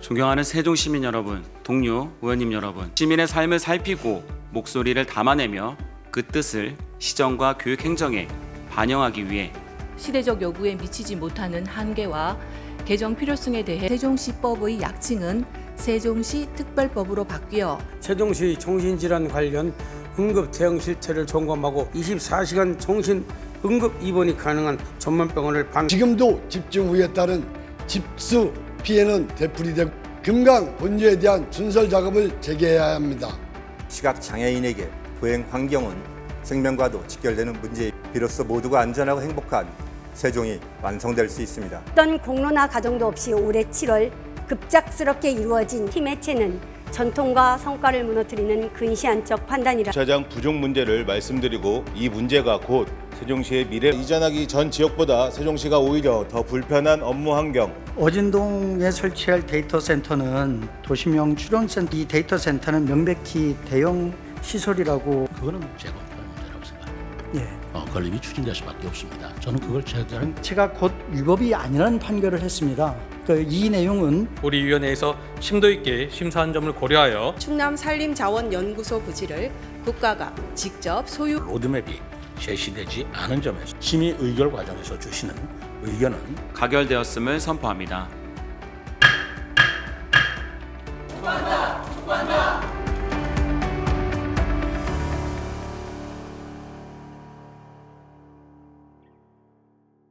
존경하는 세종 시민 여러분, 동료 의원님 여러분, 시민의 삶을 살피고 목소리를 담아내며 그 뜻을 시정과 교육 행정에 반영하기 위해 시대적 요구에 미치지 못하는 한계와 개정 필요성에 대해 세종시법의 약칭은 세종시 특별법으로 바뀌어 세종시 정신질환 관련 응급 대응 실태를 점검하고 24시간 정신 응급 입원이 가능한 전문병원을 반 지금도 집중 후에 따른 집수 피해는 되풀이되고 금강 본주에 대한 준설 작업을 재개해야 합니다. 시각 장애인에게 보행 환경은 생명과도 직결되는 문제. 비로소 모두가 안전하고 행복한 세종이 완성될 수 있습니다. 어떤 공로나 가정도 없이 올해 7월 급작스럽게 이루어진 팀 해체는 전통과 성과를 무너뜨리는 근시안적 판단이라 주차장 부족 문제를 말씀드리고 이 문제가 곧 세종시의 미래 이전하기 전 지역보다 세종시가 오히려 더 불편한 업무 환경 어진동에 설치할 데이터 센터는 도시명 출연 센터 이 데이터 센터는 명백히 대형 시설이라고 그거는 재검토할 문제라고 생각합니다. 예. 어, 건립이 추진될 수밖에 없습니다. 저는 그걸 제대로 제가 곧 위법이 아니라는 판결을 했습니다. 그 이 내용은 우리 위원회에서 심도 있게 심사한 점을 고려하여 충남 산림자원연구소 부지를 국가가 직접 소유 로드맵이 제시되지 않은 점에서 심의 의결 과정에서 주시는 의견은 가결되었음을 선포합니다.